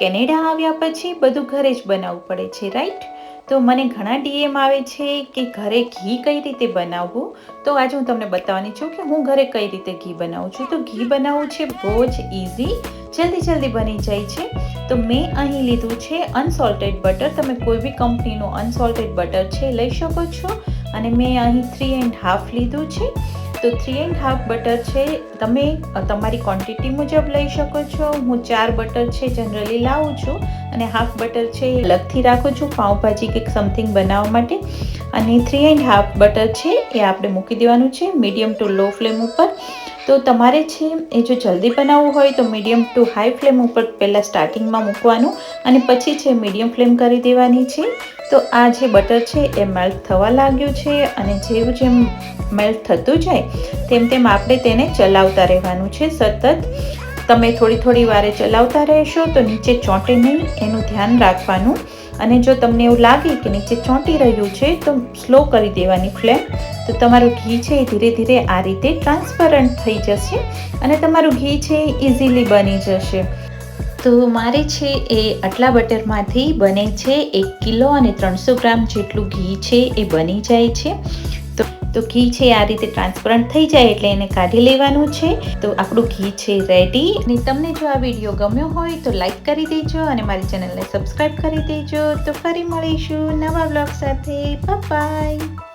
Canada આવ્યા પછી બધું ઘરે જ બનાવવું પડે છે રાઈટ તો મને ઘણા ડીએમ આવે છે કે ઘરે ઘી કઈ રીતે બનાવવું? તો આજે હું તમને બતાવવાની છું કે હું ઘરે કઈ રીતે ઘી બનાવું છું. તો ઘી બનાવવું છે બહુ જ ઇઝી જલ્દી જલ્દી બની જાય છે. તો મેં અહીં લીધું છે અનસોલ્ટેડ બટર તમે કોઈ બી કંપનીનું અનસોલ્ટેડ બટર છે, લઈ શકો છો. અને મેં અહીં થ્રી એન્ડ હાફ લીધું છે. તો થ્રી એન્ડ હાફ બટર છે. તમે તમારી ક્વોન્ટિટી મુજબ લઈ શકો છો. હું ચાર બટર છે જનરલી લાવું છું અને હાફ બટર છે એ અલગથી રાખું છું. પાઉંભાજી કે સમથિંગ બનાવવા માટે. અને થ્રી એન્ડ હાફ બટર છે, એ આપણે મૂકી દેવાનું છે મીડિયમ ટુ લો ફ્લેમ ઉપર. તો તમારે છે, એ જો જલ્દી બનાવવું હોય તો મીડિયમ ટુ હાઈ ફ્લેમ ઉપર પહેલાં સ્ટાર્ટિંગમાં મૂકવાનું અને પછી છે મીડિયમ ફ્લેમ કરી દેવાની છે. તો આ જે બટર છે, એ મેલ્ટ થવા લાગ્યું છે અને જેવું જેમ મેલ્ટ થતું જાય, તેમ તેમ આપણે તેને ચલાવતા રહેવાનું છે સતત. તમે થોડી થોડી વારે ચલાવતા રહેશો તો નીચે ચોંટે નહીં, એનું ધ્યાન રાખવાનું. અને જો તમને એવું લાગે કે નીચે ચોંટી રહ્યું છે, તો સ્લો કરી દેવાની ફ્લેમ. તો તમારું ઘી છે એ ધીરે ધીરે આ રીતે ટ્રાન્સપરન્ટ થઈ જશે અને તમારું ઘી છે એ ઇઝીલી બની જશે. તો મારે છે એ આટલા બટરમાંથી બને છે એક કિલો અને ત્રણસો ગ્રામ જેટલું ઘી છે એ બની જાય છે. તો ઘી છે, આ રીતે ટ્રાન્સપરન્ટ થઈ જાય એટલે એને કાઢી લેવાનું છે. તો આપણું ઘી છે રેડી અને તમને જો આ વીડિયો ગમ્યો હોય તો લાઈક કરી દેજો અને મારી ચેનલને સબસ્ક્રાઈબ કરી દેજો. તો ફરી મળીશું નવા બ્લોગ સાથે. બાય